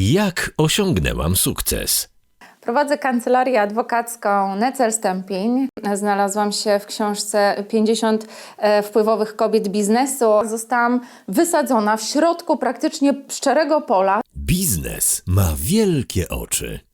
Jak osiągnęłam sukces? Prowadzę kancelarię adwokacką Necel Stępień. Znalazłam się w książce 50 e, wpływowych kobiet biznesu. Zostałam wysadzona w środku praktycznie szczerego pola. Biznes ma wielkie oczy.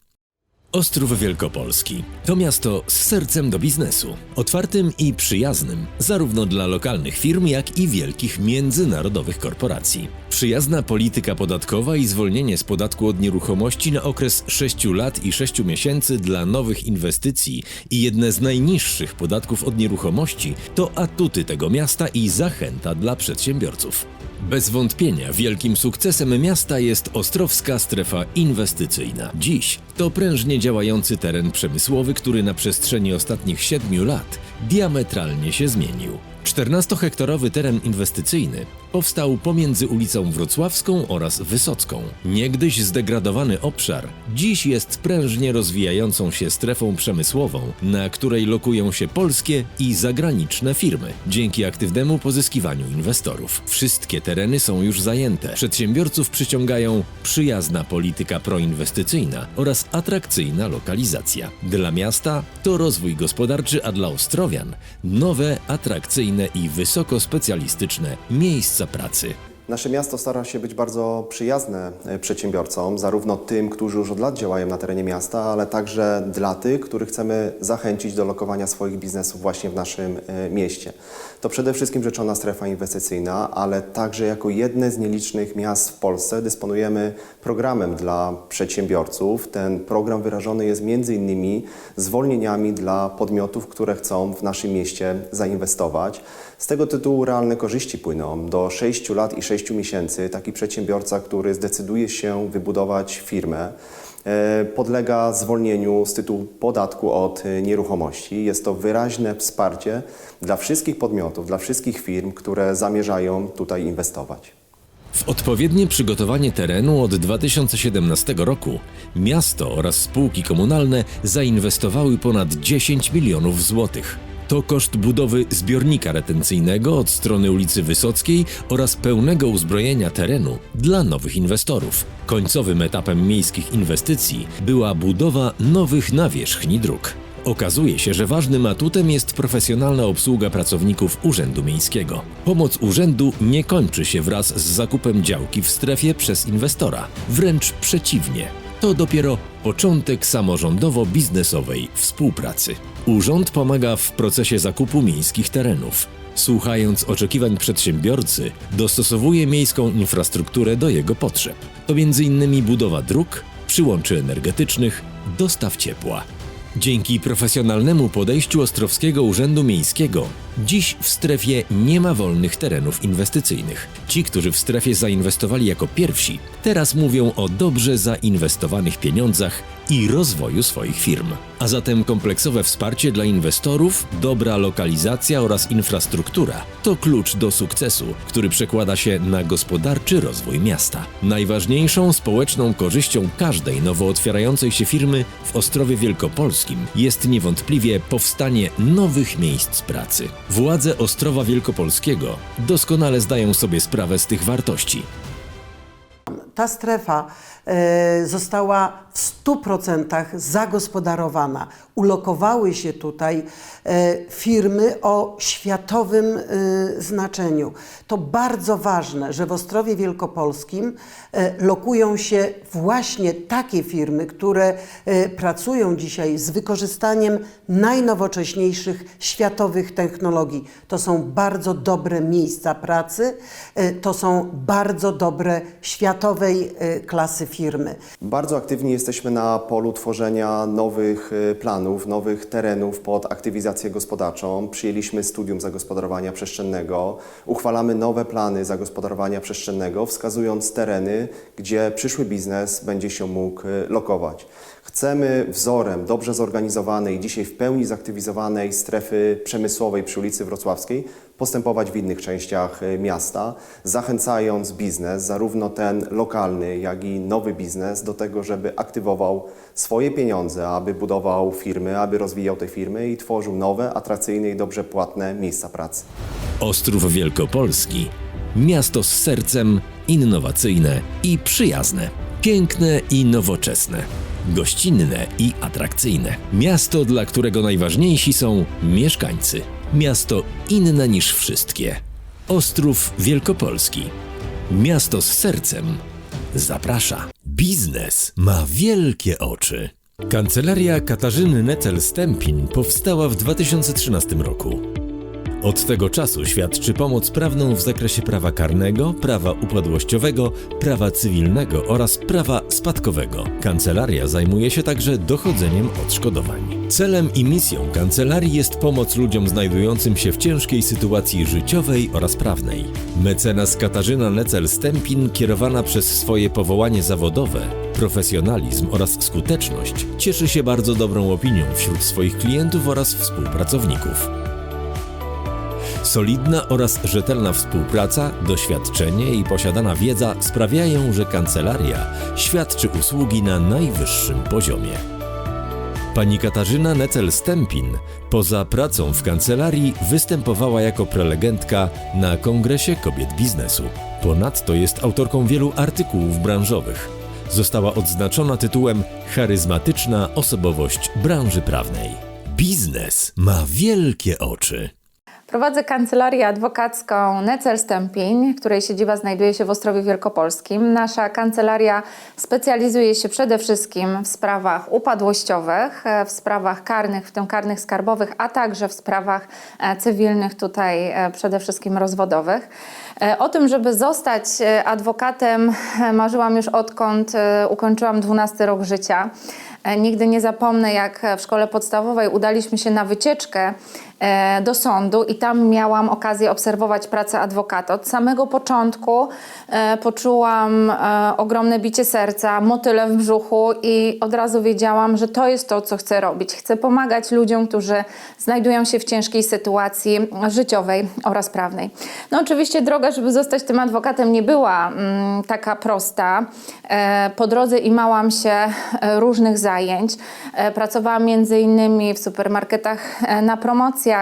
Ostrów Wielkopolski to miasto z sercem do biznesu, otwartym i przyjaznym, zarówno dla lokalnych firm, jak i wielkich międzynarodowych korporacji. Przyjazna polityka podatkowa i zwolnienie z podatku od nieruchomości na okres 6 lat i 6 miesięcy dla nowych inwestycji i jedne z najniższych podatków od nieruchomości to atuty tego miasta i zachęta dla przedsiębiorców. Bez wątpienia wielkim sukcesem miasta jest Ostrowska Strefa Inwestycyjna. Dziś to prężnie działający teren przemysłowy, który na przestrzeni ostatnich 7 lat diametralnie się zmienił. 14-hektorowy teren inwestycyjny powstał pomiędzy ulicą Wrocławską oraz Wysocką. Niegdyś zdegradowany obszar dziś jest prężnie rozwijającą się strefą przemysłową, na której lokują się polskie i zagraniczne firmy, dzięki aktywnemu pozyskiwaniu inwestorów. Wszystkie tereny są już zajęte. Przedsiębiorców przyciągają przyjazna polityka proinwestycyjna oraz atrakcyjna lokalizacja. Dla miasta to rozwój gospodarczy, a dla Ostrowian nowe, atrakcyjne i wysoko specjalistyczne miejsca pracy. Nasze miasto stara się być bardzo przyjazne e, przedsiębiorcom, zarówno tym, którzy już od lat działają na terenie miasta, ale także dla tych, których chcemy zachęcić do lokowania swoich biznesów właśnie w naszym e, mieście. To przede wszystkim rzeczona strefa inwestycyjna, ale także jako jedne z nielicznych miast w Polsce dysponujemy programem dla przedsiębiorców. Ten program wyrażony jest między innymi zwolnieniami dla podmiotów, które chcą w naszym mieście zainwestować. Z tego tytułu realne korzyści płyną. Do 6 lat i 6 miesięcy taki przedsiębiorca, który zdecyduje się wybudować firmę, podlega zwolnieniu z tytułu podatku od e, nieruchomości. Jest to wyraźne wsparcie dla wszystkich podmiotów, dla wszystkich firm, które zamierzają tutaj inwestować. W odpowiednie przygotowanie terenu od 2017 roku miasto oraz spółki komunalne zainwestowały ponad 10 milionów złotych. To koszt budowy zbiornika retencyjnego od strony ulicy Wysockiej oraz pełnego uzbrojenia terenu dla nowych inwestorów. Końcowym etapem miejskich inwestycji była budowa nowych nawierzchni dróg. Okazuje się, że ważnym atutem jest profesjonalna obsługa pracowników Urzędu Miejskiego. Pomoc urzędu nie kończy się wraz z zakupem działki w strefie przez inwestora. Wręcz przeciwnie. To dopiero początek samorządowo-biznesowej współpracy. Urząd pomaga w procesie zakupu miejskich terenów. Słuchając oczekiwań przedsiębiorcy, dostosowuje miejską infrastrukturę do jego potrzeb. To m.in. budowa dróg, przyłączy energetycznych, dostaw ciepła. Dzięki profesjonalnemu podejściu Ostrowskiego Urzędu Miejskiego, dziś w strefie nie ma wolnych terenów inwestycyjnych. Ci, którzy w strefie zainwestowali jako pierwsi, teraz mówią o dobrze zainwestowanych pieniądzach i rozwoju swoich firm. A zatem kompleksowe wsparcie dla inwestorów, dobra lokalizacja oraz infrastruktura to klucz do sukcesu, który przekłada się na gospodarczy rozwój miasta. Najważniejszą społeczną korzyścią każdej nowo otwierającej się firmy w Ostrowie Wielkopolskim jest niewątpliwie powstanie nowych miejsc pracy. Władze Ostrowa Wielkopolskiego doskonale zdają sobie sprawę z tych wartości. Ta strefa e, została w 100% zagospodarowana. Ulokowały się tutaj e, firmy o światowym e, znaczeniu. To bardzo ważne, że w Ostrowie Wielkopolskim lokują się właśnie takie firmy, które pracują dzisiaj z wykorzystaniem najnowocześniejszych światowych technologii. To są bardzo dobre miejsca pracy, to są bardzo dobre światowej e, klasy firmy. Bardzo aktywni jesteśmy na polu tworzenia nowych y, planów, nowych terenów pod aktywizację gospodarczą. Przyjęliśmy studium zagospodarowania przestrzennego, uchwalamy nowe plany zagospodarowania przestrzennego, wskazując tereny, gdzie przyszły biznes będzie się mógł y, lokować. Chcemy wzorem dobrze zorganizowanej, dzisiaj w pełni zaktywizowanej strefy przemysłowej przy ulicy Wrocławskiej postępować w innych częściach y, miasta, zachęcając biznes, zarówno ten lokalny, jak i nowy biznes, do tego, żeby aktywował swoje pieniądze, aby budował firmy, aby rozwijał te firmy i tworzył nowe, atrakcyjne i dobrze płatne miejsca pracy. Ostrów Wielkopolski. Miasto z sercem, innowacyjne i przyjazne. Piękne i nowoczesne. Gościnne i atrakcyjne. Miasto, dla którego najważniejsi są mieszkańcy. Miasto inne niż wszystkie. Ostrów Wielkopolski. Miasto z sercem. Zaprasza. Biznes ma wielkie oczy. Kancelaria Katarzyny Necel-Stępin powstała w 2013 roku. Od tego czasu świadczy pomoc prawną w zakresie prawa karnego, prawa upadłościowego, prawa cywilnego oraz prawa spadkowego. Kancelaria zajmuje się także dochodzeniem odszkodowań. Celem i misją kancelarii jest pomoc ludziom znajdującym się w ciężkiej sytuacji życiowej oraz prawnej. Mecenas Katarzyna Necel-Stępin, kierowana przez swoje powołanie zawodowe, profesjonalizm oraz skuteczność, cieszy się bardzo dobrą opinią wśród swoich klientów oraz współpracowników. Solidna oraz rzetelna współpraca, doświadczenie i posiadana wiedza sprawiają, że kancelaria świadczy usługi na najwyższym poziomie. Pani Katarzyna Necel-Stępin poza pracą w kancelarii występowała jako prelegentka na Kongresie Kobiet Biznesu. Ponadto jest autorką wielu artykułów branżowych. Została odznaczona tytułem Charyzmatyczna osobowość branży prawnej. Biznes ma wielkie oczy. Prowadzę kancelarię adwokacką Necel Stępień, której siedziba znajduje się w Ostrowie Wielkopolskim. Nasza kancelaria specjalizuje się przede wszystkim w sprawach upadłościowych, e, w sprawach karnych, w tym karnych skarbowych, a także w sprawach e, cywilnych, tutaj e, przede wszystkim rozwodowych. O tym, żeby zostać adwokatem, marzyłam już odkąd ukończyłam 12 rok życia. Nigdy nie zapomnę, jak w szkole podstawowej udaliśmy się na wycieczkę do sądu i tam miałam okazję obserwować pracę adwokata. Od samego początku e, poczułam e, ogromne bicie serca, motyle w brzuchu i od razu wiedziałam, że to jest to, co chcę robić. Chcę pomagać ludziom, którzy znajdują się w ciężkiej sytuacji życiowej oraz prawnej. No oczywiście droga, żeby zostać tym adwokatem nie była mm, taka prosta. E, po drodze imałam się e, różnych zajęć. E, pracowałam między innymi w supermarketach e, na promocjach.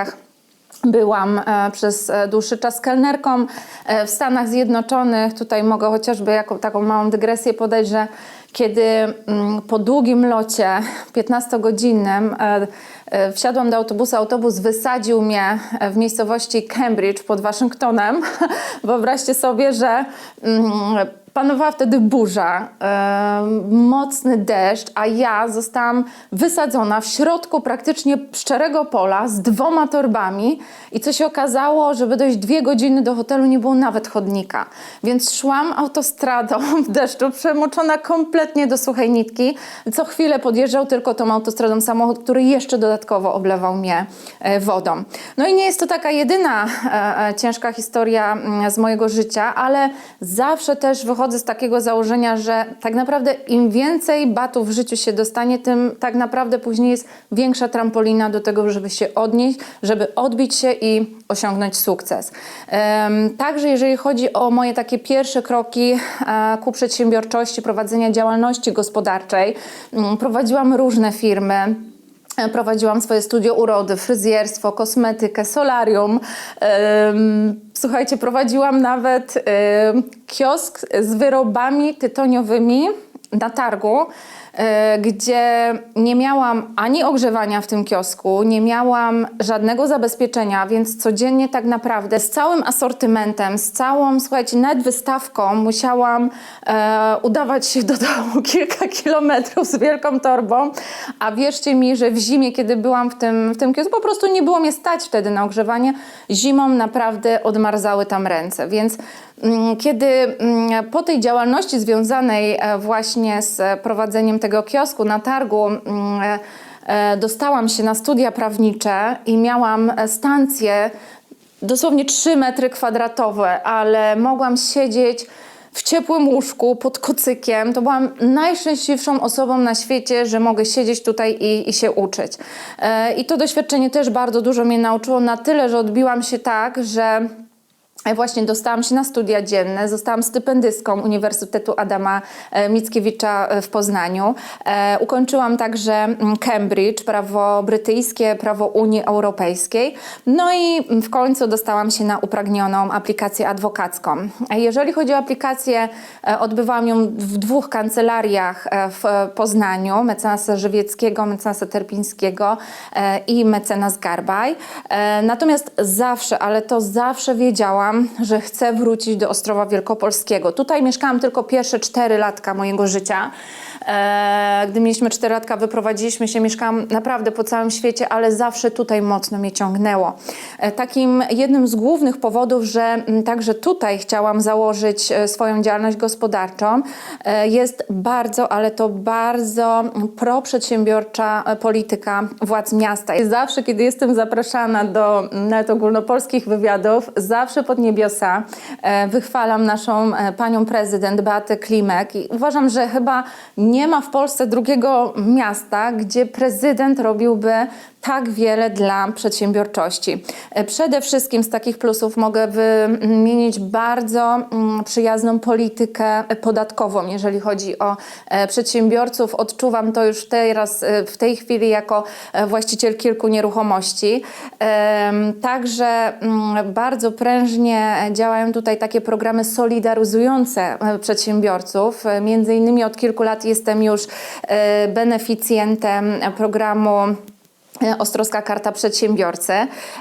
Byłam e, przez e, dłuższy czas kelnerką e, w Stanach Zjednoczonych. Tutaj mogę chociażby jako taką małą dygresję podać, że kiedy mm, po długim locie 15-godzinnym e, e, wsiadłam do autobusu, autobus wysadził mnie w miejscowości Cambridge pod Waszyngtonem. Wyobraźcie sobie, że mm, Panowała wtedy burza, e, mocny deszcz, a ja zostałam wysadzona w środku praktycznie szczerego pola z dwoma torbami i co się okazało, żeby dojść dwie godziny do hotelu nie było nawet chodnika. Więc szłam autostradą w deszczu, przemoczona kompletnie do suchej nitki. Co chwilę podjeżdżał tylko tą autostradą samochód, który jeszcze dodatkowo oblewał mnie e, wodą. No i nie jest to taka jedyna e, e, ciężka historia mm, z mojego życia, ale zawsze też wychodzę z takiego założenia, że tak naprawdę im więcej batów w życiu się dostanie, tym tak naprawdę później jest większa trampolina do tego, żeby się odnieść, żeby odbić się i osiągnąć sukces. Także jeżeli chodzi o moje takie pierwsze kroki e, ku przedsiębiorczości, prowadzenia działalności gospodarczej, mm, prowadziłam różne firmy. E, Prowadziłam swoje studio urody, fryzjerstwo, kosmetykę, solarium. Słuchajcie, prowadziłam nawet em, kiosk z wyrobami tytoniowymi na targu, gdzie nie miałam ani ogrzewania w tym kiosku, nie miałam żadnego zabezpieczenia, więc codziennie tak naprawdę z całym asortymentem, z całą, słuchajcie, nawet wystawką musiałam e, udawać się do domu kilka kilometrów z wielką torbą, a wierzcie mi, że w zimie, kiedy byłam w tym, w tym kiosku, po prostu nie było mnie stać wtedy na ogrzewanie. Zimą naprawdę odmarzały tam ręce, więc kiedy mm, po tej działalności związanej e, właśnie z prowadzeniem tego kiosku na targu mm, e, e, dostałam się na studia prawnicze i miałam stancję dosłownie 3 metry kwadratowe, ale mogłam siedzieć w ciepłym łóżku pod kocykiem. To byłam najszczęśliwszą osobą na świecie, że mogę siedzieć tutaj i, i się uczyć. I to doświadczenie też bardzo dużo mnie nauczyło, na tyle, że odbiłam się tak, że Właśnie dostałam się na studia dzienne, zostałam stypendystką Uniwersytetu Adama e, Mickiewicza e, w Poznaniu. E, ukończyłam także mm, Cambridge, prawo brytyjskie, prawo Unii Europejskiej. No i w końcu dostałam się na upragnioną aplikację adwokacką. E, Jeżeli chodzi o aplikację, e, odbywałam ją w dwóch kancelariach e, w e, Poznaniu, mecenasa Żywieckiego, mecenasa Terpińskiego e, i mecenas Garbaj. E, Natomiast zawsze, ale to zawsze wiedziałam, że chcę wrócić do Ostrowa Wielkopolskiego. Tutaj mieszkałam tylko pierwsze cztery latka mojego życia. E, Gdy mieliśmy cztery latka, wyprowadziliśmy się, mieszkałam naprawdę po całym świecie, ale zawsze tutaj mocno mnie ciągnęło. E, Takim jednym z głównych powodów, że także tutaj chciałam założyć e, swoją działalność gospodarczą, jest bardzo, ale to bardzo proprzedsiębiorcza polityka władz miasta. Zawsze, kiedy jestem zapraszana do nawet ogólnopolskich wywiadów, zawsze pod niebiosa. E, wychwalam naszą e, panią prezydent Beatę Klimek i uważam, że chyba nie ma w Polsce drugiego miasta, gdzie prezydent robiłby tak wiele dla przedsiębiorczości. E, Przede wszystkim z takich plusów mogę wymienić bardzo mm, przyjazną politykę podatkową, jeżeli chodzi o e, przedsiębiorców. Odczuwam to już teraz, e, w tej chwili jako właściciel kilku nieruchomości. Także mm, bardzo prężnie działają tutaj takie programy solidaryzujące przedsiębiorców. Między innymi od kilku lat jestem już beneficjentem programu Ostrowska Karta Przedsiębiorcy.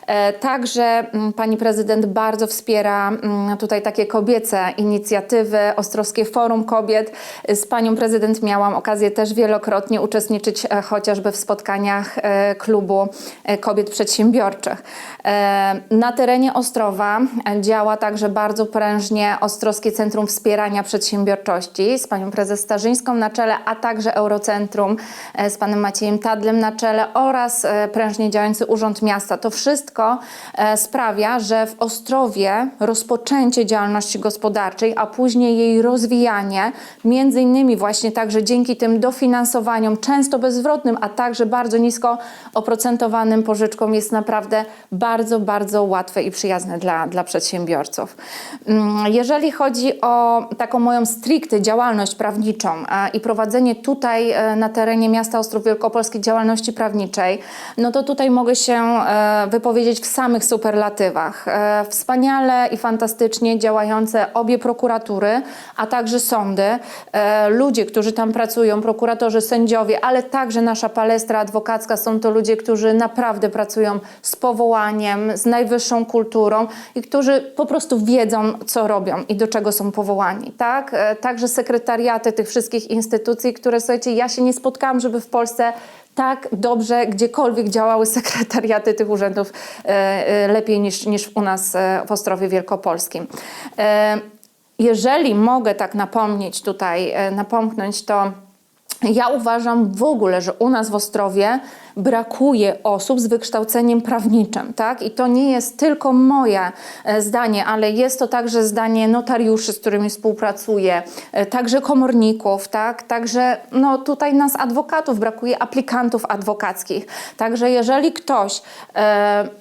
E, Także mm, pani prezydent bardzo wspiera mm, tutaj takie kobiece inicjatywy, Ostrowskie Forum Kobiet. E, Z panią prezydent miałam okazję też wielokrotnie uczestniczyć e, chociażby w spotkaniach e, klubu e, kobiet przedsiębiorczych. E, Na terenie Ostrowa e, działa także bardzo prężnie Ostrowskie Centrum Wspierania Przedsiębiorczości z panią prezes Starzyńską na czele, a także Eurocentrum e, z panem Maciejem Tadlem na czele oraz e, prężnie działający Urząd Miasta. To wszystko e, sprawia, że w Ostrowie rozpoczęcie działalności gospodarczej, a później jej rozwijanie, między innymi właśnie także dzięki tym dofinansowaniom, często bezzwrotnym, a także bardzo nisko oprocentowanym pożyczkom jest naprawdę bardzo, bardzo łatwe i przyjazne dla, dla przedsiębiorców. Mm, Jeżeli chodzi o taką moją stricte działalność prawniczą e, i prowadzenie tutaj e, na terenie miasta Ostrów Wielkopolski działalności prawniczej, no to tutaj mogę się e, wypowiedzieć w samych superlatywach. E, Wspaniale i fantastycznie działające obie prokuratury, a także sądy. E, Ludzie, którzy tam pracują, prokuratorzy, sędziowie, ale także nasza palestra adwokacka, są to ludzie, którzy naprawdę pracują z powołaniem, z najwyższą kulturą i którzy po prostu wiedzą, co robią i do czego są powołani. Tak? Także sekretariaty tych wszystkich instytucji, które, słuchajcie, ja się nie spotkałam, żeby w Polsce tak dobrze gdziekolwiek działały sekretariaty tych urzędów e, e, lepiej niż, niż u nas e, w Ostrowie Wielkopolskim. Jeżeli mogę tak napomnieć tutaj, napomknąć, to ja uważam w ogóle, że u nas w Ostrowie brakuje osób z wykształceniem prawniczym, tak? I to nie jest tylko moje e, zdanie, ale jest to także zdanie notariuszy, z którymi współpracuję, e, także komorników, tak? Także no, tutaj nas adwokatów brakuje, aplikantów adwokackich. Także jeżeli ktoś e,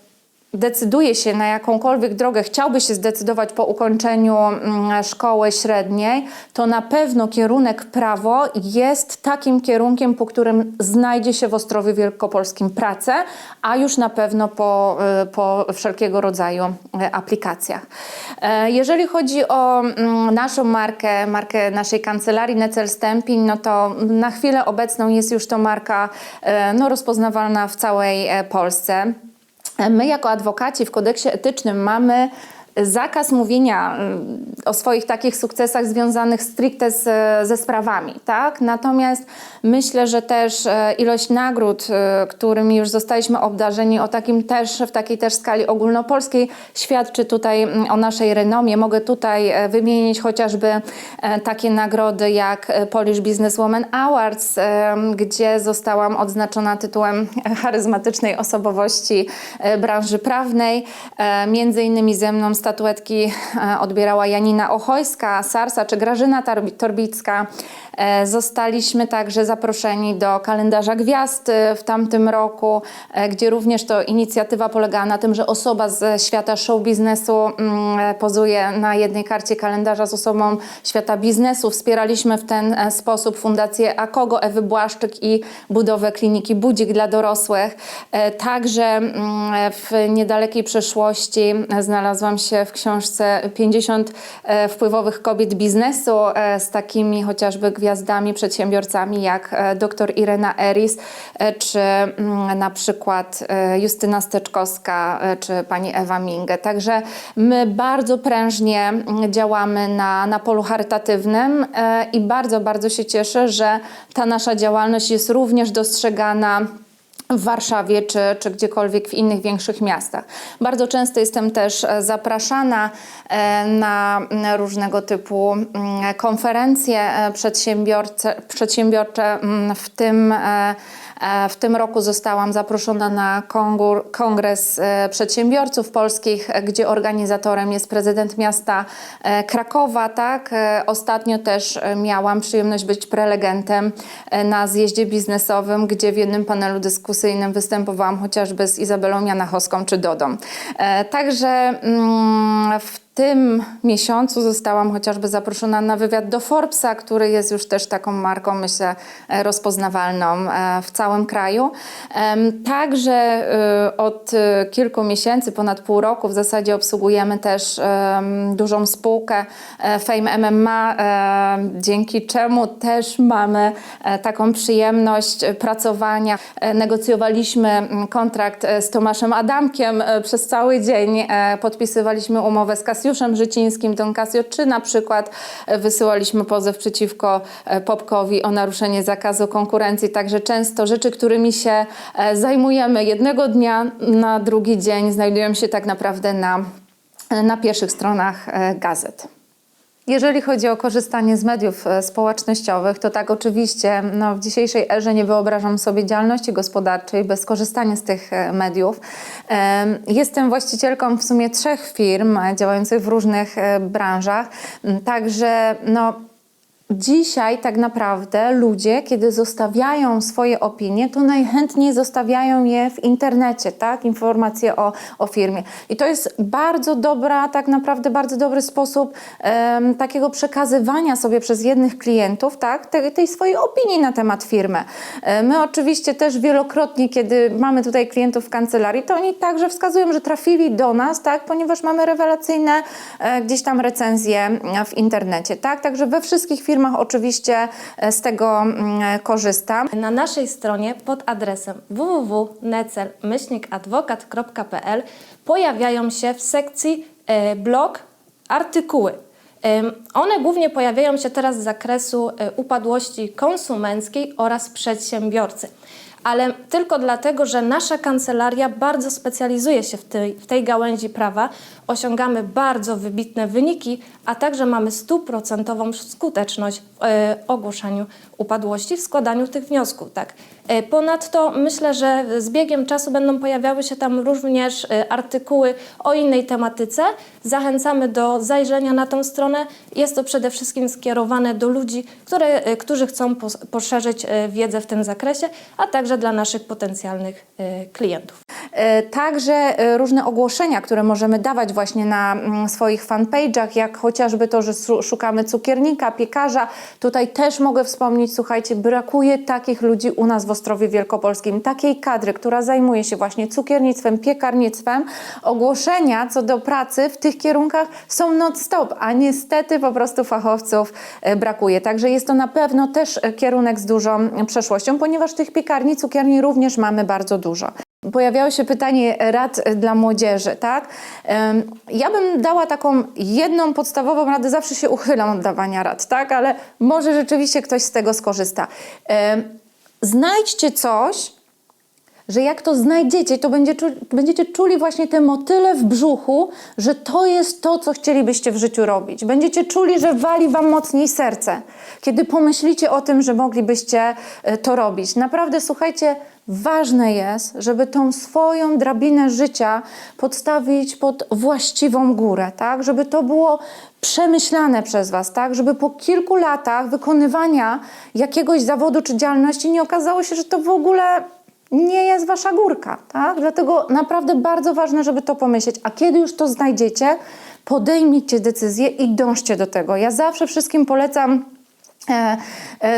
decyduje się na jakąkolwiek drogę, chciałby się zdecydować po ukończeniu mm, szkoły średniej, to na pewno kierunek prawo jest takim kierunkiem, po którym znajdzie się w Ostrowie Wielkopolskim pracę, a już na pewno po, y, po wszelkiego rodzaju y, aplikacjach. E, Jeżeli chodzi o mm, naszą markę, markę naszej kancelarii Necel Stępień, no to na chwilę obecną jest już to marka e, no, rozpoznawalna w całej e, Polsce. My jako adwokaci w kodeksie etycznym mamy zakaz mówienia mm, o swoich takich sukcesach związanych stricte z, ze sprawami, tak? Natomiast myślę, że też e, ilość nagród, e, którymi już zostaliśmy obdarzeni o takim też, w takiej też skali ogólnopolskiej świadczy tutaj mm, o naszej renomie. Mogę tutaj e, wymienić chociażby takie nagrody jak Polish Businesswoman Awards, gdzie zostałam odznaczona tytułem charyzmatycznej osobowości branży prawnej. Między innymi ze mną statuetki e, odbierała Janina Ochojska, Sarsa czy Grażyna Torbicka. E, Zostaliśmy także zaproszeni do kalendarza gwiazd e, w tamtym roku, e, gdzie również to inicjatywa polegała na tym, że osoba ze świata show biznesu mm, pozuje na jednej karcie kalendarza z osobą świata biznesu. Wspieraliśmy w ten sposób Fundację Akogo, Ewy Błaszczyk i budowę kliniki Budzik dla dorosłych. Także mm, w niedalekiej przeszłości znalazłam się w książce 50 e, wpływowych kobiet biznesu z takimi chociażby gwiazdami, przedsiębiorcami jak e, dr Irena Eris e, czy mm, na przykład e, Justyna Steczkowska czy pani Ewa Minge. Także my bardzo prężnie mm, działamy na, na polu charytatywnym i bardzo, bardzo się cieszę, że ta nasza działalność jest również dostrzegana w Warszawie czy, czy gdziekolwiek w innych większych miastach. Bardzo często jestem też e, zapraszana e, na różnego typu konferencje e, przedsiębiorcze, mm, w tym W tym roku zostałam zaproszona na Kongres Przedsiębiorców Polskich, gdzie organizatorem jest prezydent miasta Krakowa. Tak? Ostatnio też miałam przyjemność być prelegentem na zjeździe biznesowym, gdzie w jednym panelu dyskusyjnym występowałam chociażby z Izabelą Janachowską czy Dodą. E, Także mm, w tym miesiącu zostałam chociażby zaproszona na wywiad do Forbesa, który jest już też taką marką, myślę, e, rozpoznawalną e, w całym kraju. Także e, od kilku miesięcy, ponad pół roku w zasadzie obsługujemy też dużą spółkę Fame MMA, dzięki czemu też mamy taką przyjemność pracowania. Negocjowaliśmy kontrakt z Tomaszem Adamkiem przez cały dzień, podpisywaliśmy umowę z Życińskim, Don Casio, czy na przykład e, wysyłaliśmy pozew przeciwko e, Popkowi o naruszenie zakazu konkurencji. Także często rzeczy, którymi się e, zajmujemy jednego dnia na drugi dzień znajdują się tak naprawdę na, na pierwszych stronach gazet. Jeżeli chodzi o korzystanie z mediów e, społecznościowych, to tak oczywiście no, w dzisiejszej erze nie wyobrażam sobie działalności gospodarczej bez korzystania z tych e, mediów. Em, Jestem właścicielką w sumie trzech firm e, działających w różnych branżach, także no, Dzisiaj tak naprawdę ludzie, kiedy zostawiają swoje opinie, to najchętniej zostawiają je w internecie, tak? Informacje o, o firmie. I to jest bardzo dobra, tak naprawdę bardzo dobry sposób em, takiego przekazywania sobie przez jednych klientów, tak? Tej, tej swojej opinii na temat firmy. E, My oczywiście też wielokrotnie, kiedy mamy tutaj klientów w kancelarii, to oni także wskazują, że trafili do nas, tak? Ponieważ mamy rewelacyjne e, gdzieś tam recenzje w internecie, tak? Także we wszystkich firmach oczywiście e, z tego mm, korzystam. Na naszej stronie pod adresem www.necel-adwokat.pl pojawiają się w sekcji e, blog artykuły. One głównie pojawiają się teraz z zakresu e, upadłości konsumenckiej oraz przedsiębiorcy. Ale tylko dlatego, że nasza kancelaria bardzo specjalizuje się w tej, w tej gałęzi prawa, osiągamy bardzo wybitne wyniki, a także mamy stuprocentową skuteczność w e, ogłoszeniu upadłości, w składaniu tych wniosków. Tak. E, Ponadto myślę, że z biegiem czasu będą pojawiały się tam również e, artykuły o innej tematyce. Zachęcamy do zajrzenia na tą stronę. Jest to przede wszystkim skierowane do ludzi, które, e, którzy chcą pos- poszerzyć wiedzę w tym zakresie, a także dla naszych potencjalnych klientów. Także różne ogłoszenia, które możemy dawać właśnie na mm, swoich fanpage'ach, jak chociażby to, że szukamy cukiernika, piekarza. Tutaj też mogę wspomnieć, słuchajcie, brakuje takich ludzi u nas w Ostrowie Wielkopolskim, takiej kadry, która zajmuje się właśnie cukiernictwem, piekarnictwem. Ogłoszenia co do pracy w tych kierunkach są non-stop, a niestety po prostu fachowców e, brakuje. Także jest to na pewno też e, kierunek z dużą przeszłością, ponieważ tych piekarni, cukierni również mamy bardzo dużo. Pojawiało się pytanie rad e, dla młodzieży, tak? Ja bym dała taką jedną podstawową radę, zawsze się uchylam od dawania rad, tak? Ale może rzeczywiście ktoś z tego skorzysta. Znajdźcie coś, że jak to znajdziecie, to będzie, czu- będziecie czuli właśnie te motyle w brzuchu, że to jest to, co chcielibyście w życiu robić. Będziecie czuli, że wali wam mocniej serce, kiedy pomyślicie o tym, że moglibyście e, to robić. Naprawdę, słuchajcie, ważne jest, żeby tą swoją drabinę życia podstawić pod właściwą górę, tak? Żeby to było przemyślane przez Was, tak? Żeby po kilku latach wykonywania jakiegoś zawodu czy działalności nie okazało się, że to w ogóle nie jest wasza górka, tak? Dlatego naprawdę bardzo ważne, żeby to pomyśleć. A kiedy już to znajdziecie, podejmijcie decyzję i dążcie do tego. Ja zawsze wszystkim polecam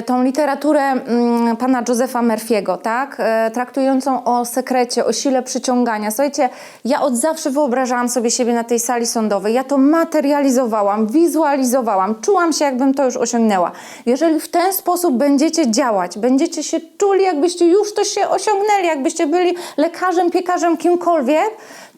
tą literaturę mm, pana Josefa Murphy'ego, tak? E, traktującą o sekrecie, o sile przyciągania. Słuchajcie, ja od zawsze wyobrażałam sobie siebie na tej sali sądowej. Ja to materializowałam, wizualizowałam, czułam się, jakbym to już osiągnęła. Jeżeli w ten sposób będziecie działać, będziecie się czuli, jakbyście już to się osiągnęli, jakbyście byli lekarzem, piekarzem, kimkolwiek,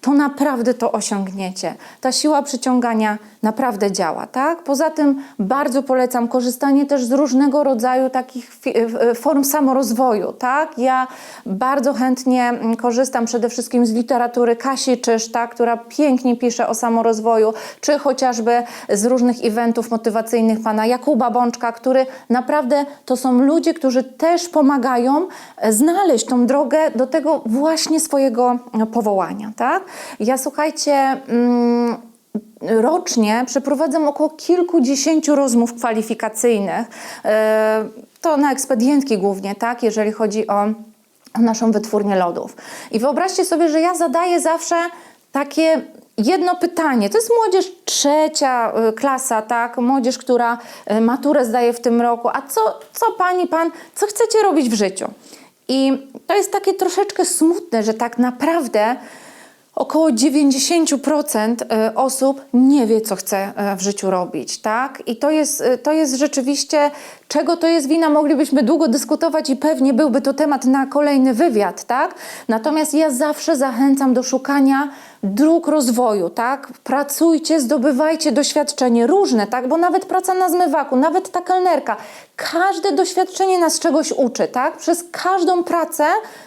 to naprawdę to osiągniecie. Ta siła przyciągania naprawdę działa, tak? Poza tym bardzo polecam korzystanie też z różnego rodzaju takich fi- e, form samorozwoju, tak? Ja bardzo chętnie mm, korzystam przede wszystkim z literatury Kasi Czysz, tak? która pięknie pisze o samorozwoju, czy chociażby z różnych eventów motywacyjnych pana Jakuba Bączka, który naprawdę to są ludzie, którzy też pomagają e, znaleźć tą drogę do tego właśnie swojego e, powołania, tak? Ja słuchajcie, mm, rocznie przeprowadzam około kilkudziesięciu rozmów kwalifikacyjnych. E, To na ekspedientki głównie, tak, jeżeli chodzi o o naszą wytwórnię lodów. I wyobraźcie sobie, że ja zadaję zawsze takie jedno pytanie. To jest młodzież trzecia y, klasa, tak? Młodzież, która y, maturę zdaje w tym roku. A co, co pani, pan, co chcecie robić w życiu? I to jest takie troszeczkę smutne, że tak naprawdę Około 90% e, osób nie wie, co chce e, w życiu robić, tak? I to jest, e, to jest rzeczywiście, czego to jest wina, moglibyśmy długo dyskutować i pewnie byłby to temat na kolejny wywiad, tak? Natomiast ja zawsze zachęcam do szukania dróg rozwoju, tak? Pracujcie, zdobywajcie doświadczenie różne, tak? Bo nawet praca na zmywaku, nawet ta kelnerka, każde doświadczenie nas czegoś uczy, tak? Przez każdą pracę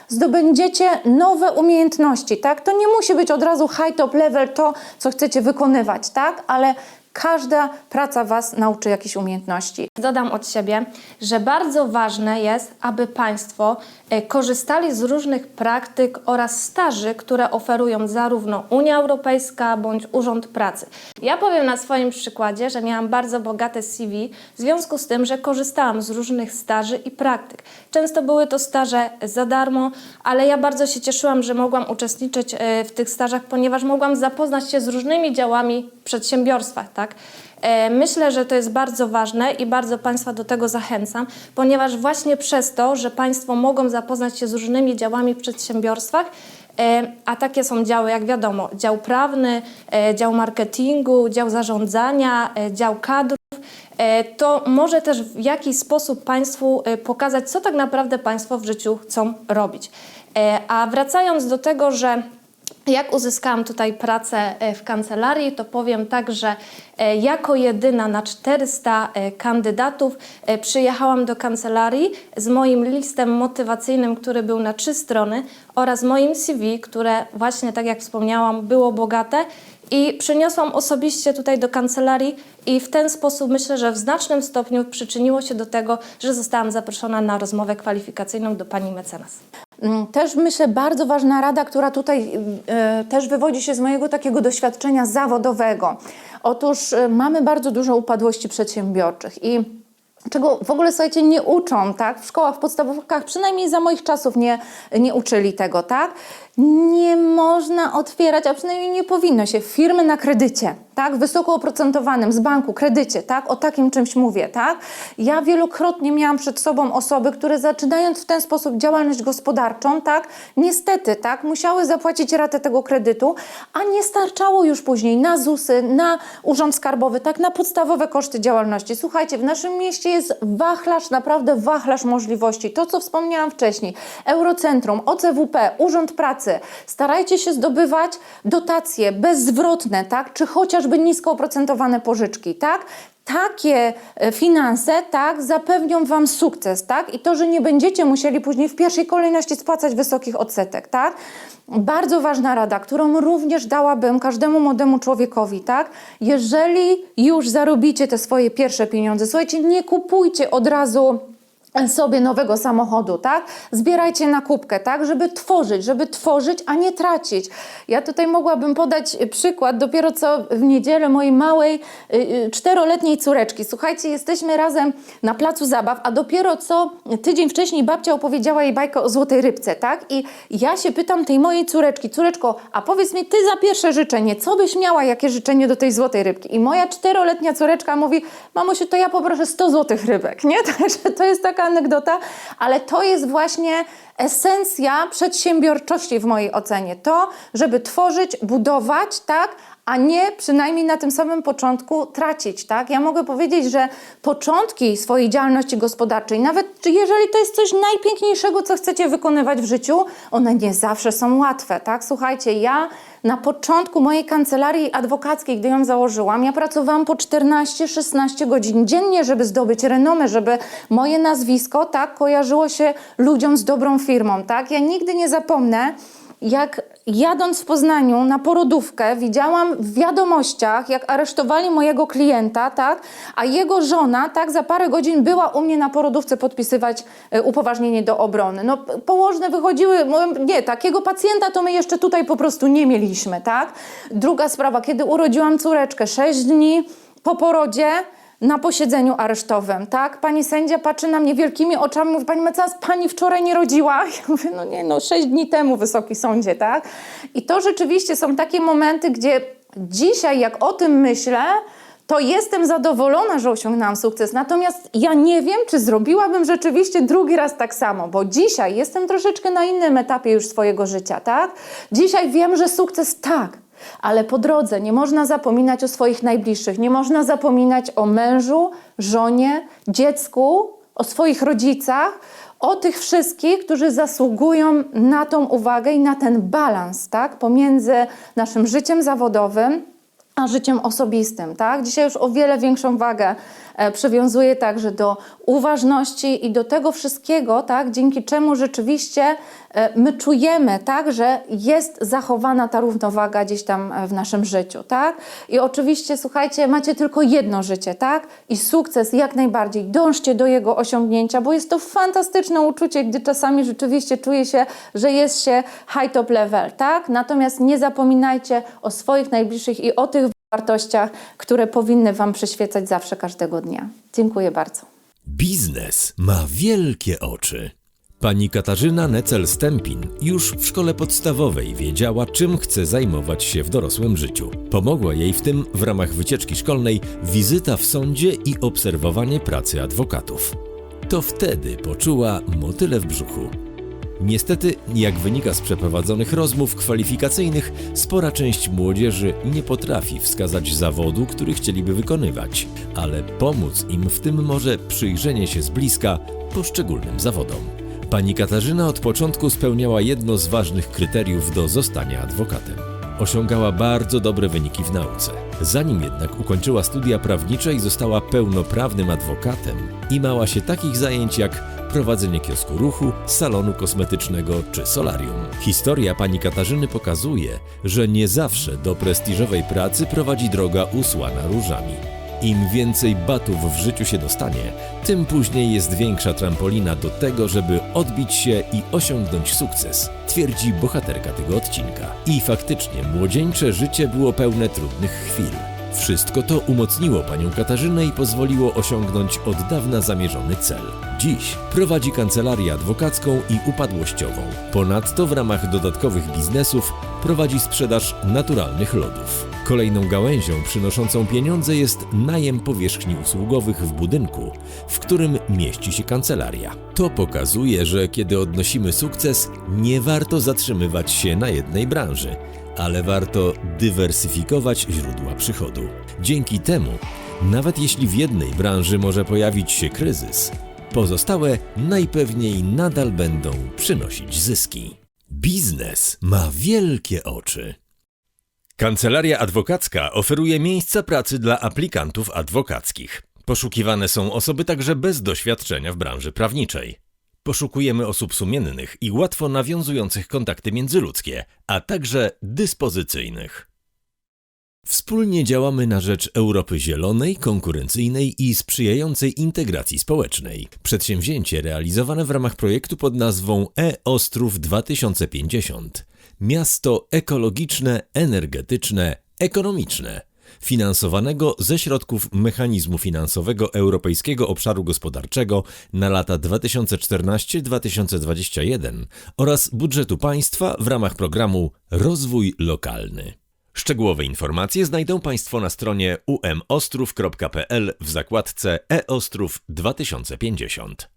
zdobędziecie nowe umiejętności, tak? To nie musi być od razu high top level to, co chcecie wykonywać, tak? Ale każda praca Was nauczy jakichś umiejętności. Dodam od siebie, że bardzo ważne jest, aby Państwo e, korzystali z różnych praktyk oraz staży, które oferują zarówno Unia Europejska bądź Urząd Pracy. Ja powiem na swoim przykładzie, że miałam bardzo bogate CV w związku z tym, że korzystałam z różnych staży i praktyk. Często były to staże za darmo, ale ja bardzo się cieszyłam, że mogłam uczestniczyć e, w tych stażach, ponieważ mogłam zapoznać się z różnymi działami w przedsiębiorstwach, tak? E, Myślę, że to jest bardzo ważne i bardzo Państwa do tego zachęcam, ponieważ właśnie przez to, że Państwo mogą zapoznać się z różnymi działami w przedsiębiorstwach, e, a takie są działy, jak wiadomo, dział prawny, e, dział marketingu, dział zarządzania, dział kadrów, to może też w jakiś sposób Państwu pokazać, co tak naprawdę Państwo w życiu chcą robić. A wracając do tego, że jak uzyskałam tutaj pracę e, w kancelarii, to powiem tak, że e, jako jedyna na 400 e, kandydatów przyjechałam do kancelarii z moim listem motywacyjnym, który był na trzy strony oraz moim CV, które właśnie, tak jak wspomniałam, było bogate i przyniosłam osobiście tutaj do kancelarii i w ten sposób myślę, że w znacznym stopniu przyczyniło się do tego, że zostałam zaproszona na rozmowę kwalifikacyjną do pani mecenas. Mm, Też myślę, bardzo ważna rada, która tutaj e, też wywodzi się z mojego takiego doświadczenia zawodowego. Otóż e, mamy bardzo dużo upadłości przedsiębiorczych i czego w ogóle, słuchajcie, nie uczą, tak? W szkołach, w podstawówkach, przynajmniej za moich czasów nie, nie uczyli tego, tak? Nie można otwierać, a przynajmniej nie powinno się, firmy na kredycie, tak? Wysoko oprocentowanym, z banku, kredycie, tak? O takim czymś mówię, tak? Ja wielokrotnie miałam przed sobą osoby, które zaczynając w ten sposób działalność gospodarczą, tak? Niestety, tak? Musiały zapłacić ratę tego kredytu, a nie starczało już później na ZUSy, na Urząd Skarbowy, tak? Na podstawowe koszty działalności. Słuchajcie, w naszym mieście jest wachlarz, naprawdę wachlarz możliwości. To, co wspomniałam wcześniej, Eurocentrum, OCWP, Urząd Pracy. Starajcie się zdobywać dotacje bezzwrotne, tak? Czy chociażby nisko oprocentowane pożyczki, tak? Takie e, finanse, tak, zapewnią Wam sukces, tak? I to, że nie będziecie musieli później w pierwszej kolejności spłacać wysokich odsetek, tak? Bardzo ważna rada, którą również dałabym każdemu młodemu człowiekowi, tak? Jeżeli już zarobicie te swoje pierwsze pieniądze, słuchajcie, nie kupujcie od razu sobie nowego samochodu, tak? Zbierajcie na kubkę, tak? Żeby tworzyć, żeby tworzyć, a nie tracić. Ja tutaj mogłabym podać przykład dopiero co w niedzielę mojej małej y, y, czteroletniej córeczki. Słuchajcie, jesteśmy razem na placu zabaw, a dopiero co tydzień wcześniej babcia opowiedziała jej bajkę o złotej rybce, tak? I ja się pytam tej mojej córeczki, córeczko, a powiedz mi ty za pierwsze życzenie, co byś miała, jakie życzenie do tej złotej rybki? I moja czteroletnia córeczka mówi, mamusiu, to ja poproszę 100 złotych rybek, nie? Także to jest taka anegdota, ale to jest właśnie esencja przedsiębiorczości w mojej ocenie. To, żeby tworzyć, budować, tak, a nie przynajmniej na tym samym początku tracić, tak? Ja mogę powiedzieć, że początki swojej działalności gospodarczej, nawet jeżeli to jest coś najpiękniejszego, co chcecie wykonywać w życiu, one nie zawsze są łatwe, tak? Słuchajcie, ja na początku mojej kancelarii adwokackiej, gdy ją założyłam, ja pracowałam po 14-16 godzin dziennie, żeby zdobyć renomę, żeby moje nazwisko, tak, kojarzyło się ludziom z dobrą firmą, tak? Ja nigdy nie zapomnę, jak jadąc w Poznaniu na porodówkę, widziałam w wiadomościach, jak aresztowali mojego klienta, tak, a jego żona, tak, za parę godzin była u mnie na porodówce podpisywać e, upoważnienie do obrony. No, położne wychodziły, nie, takiego pacjenta to my jeszcze tutaj po prostu nie mieliśmy, tak. Druga sprawa, kiedy urodziłam córeczkę, sześć dni po porodzie, na posiedzeniu aresztowym, tak? Pani sędzia patrzy na mnie wielkimi oczami, mówi, pani mecenas, pani wczoraj nie rodziła? Ja mówię, no nie, no sześć dni temu, Wysoki Sądzie, tak? I to rzeczywiście są takie momenty, gdzie dzisiaj, jak o tym myślę, to jestem zadowolona, że osiągnęłam sukces. Natomiast ja nie wiem, czy zrobiłabym rzeczywiście drugi raz tak samo, bo dzisiaj jestem troszeczkę na innym etapie już swojego życia, tak? Dzisiaj wiem, że sukces tak, ale po drodze nie można zapominać o swoich najbliższych, nie można zapominać o mężu, żonie, dziecku, o swoich rodzicach, o tych wszystkich, którzy zasługują na tą uwagę i na ten balans, tak, pomiędzy naszym życiem zawodowym a życiem osobistym, tak? Dzisiaj już o wiele większą wagę e, przywiązuję także do uważności i do tego wszystkiego, tak? Dzięki czemu rzeczywiście e, my czujemy, tak, że jest zachowana ta równowaga gdzieś tam e, w naszym życiu, tak? I oczywiście, słuchajcie, macie tylko jedno życie, tak? I sukces jak najbardziej. Dążcie do jego osiągnięcia, bo jest to fantastyczne uczucie, gdy czasami rzeczywiście czuje się, że jest się high top level, tak? Natomiast nie zapominajcie o swoich najbliższych i o tych wartościach, które powinny Wam przyświecać zawsze, każdego dnia. Dziękuję bardzo. Biznes ma wielkie oczy. Pani Katarzyna Necel-Stempin już w szkole podstawowej wiedziała, czym chce zajmować się w dorosłym życiu. Pomogła jej w tym w ramach wycieczki szkolnej wizyta w sądzie i obserwowanie pracy adwokatów. To wtedy poczuła motyle w brzuchu. Niestety, jak wynika z przeprowadzonych rozmów kwalifikacyjnych, spora część młodzieży nie potrafi wskazać zawodu, który chcieliby wykonywać, ale pomóc im w tym może przyjrzenie się z bliska poszczególnym zawodom. Pani Katarzyna od początku spełniała jedno z ważnych kryteriów do zostania adwokatem. Osiągała bardzo dobre wyniki w nauce. Zanim jednak ukończyła studia prawnicze i została pełnoprawnym adwokatem, imała się takich zajęć jak prowadzenie kiosku ruchu, salonu kosmetycznego czy solarium. Historia pani Katarzyny pokazuje, że nie zawsze do prestiżowej pracy prowadzi droga usłana różami. Im więcej batów w życiu się dostanie, tym później jest większa trampolina do tego, żeby odbić się i osiągnąć sukces, twierdzi bohaterka tego odcinka. I faktycznie młodzieńcze życie było pełne trudnych chwil. Wszystko to umocniło panią Katarzynę i pozwoliło osiągnąć od dawna zamierzony cel. Dziś prowadzi kancelarię adwokacką i upadłościową. Ponadto w ramach dodatkowych biznesów prowadzi sprzedaż naturalnych lodów. Kolejną gałęzią przynoszącą pieniądze jest najem powierzchni usługowych w budynku, w którym mieści się kancelaria. To pokazuje, że kiedy odnosimy sukces, nie warto zatrzymywać się na jednej branży ale warto dywersyfikować źródła przychodu. Dzięki temu, nawet jeśli w jednej branży może pojawić się kryzys, pozostałe najpewniej nadal będą przynosić zyski. Biznes ma wielkie oczy. Kancelaria adwokacka oferuje miejsca pracy dla aplikantów adwokackich. Poszukiwane są osoby także bez doświadczenia w branży prawniczej. Poszukujemy osób sumiennych i łatwo nawiązujących kontakty międzyludzkie, a także dyspozycyjnych. Wspólnie działamy na rzecz Europy zielonej, konkurencyjnej i sprzyjającej integracji społecznej. Przedsięwzięcie realizowane w ramach projektu pod nazwą E-Ostrów 2050. Miasto ekologiczne, energetyczne, ekonomiczne. Finansowanego ze środków mechanizmu finansowego Europejskiego Obszaru Gospodarczego na lata 2014-2021 oraz budżetu państwa w ramach programu Rozwój Lokalny. Szczegółowe informacje znajdą Państwo na stronie umostrów.pl w zakładce e-ostrów 2050.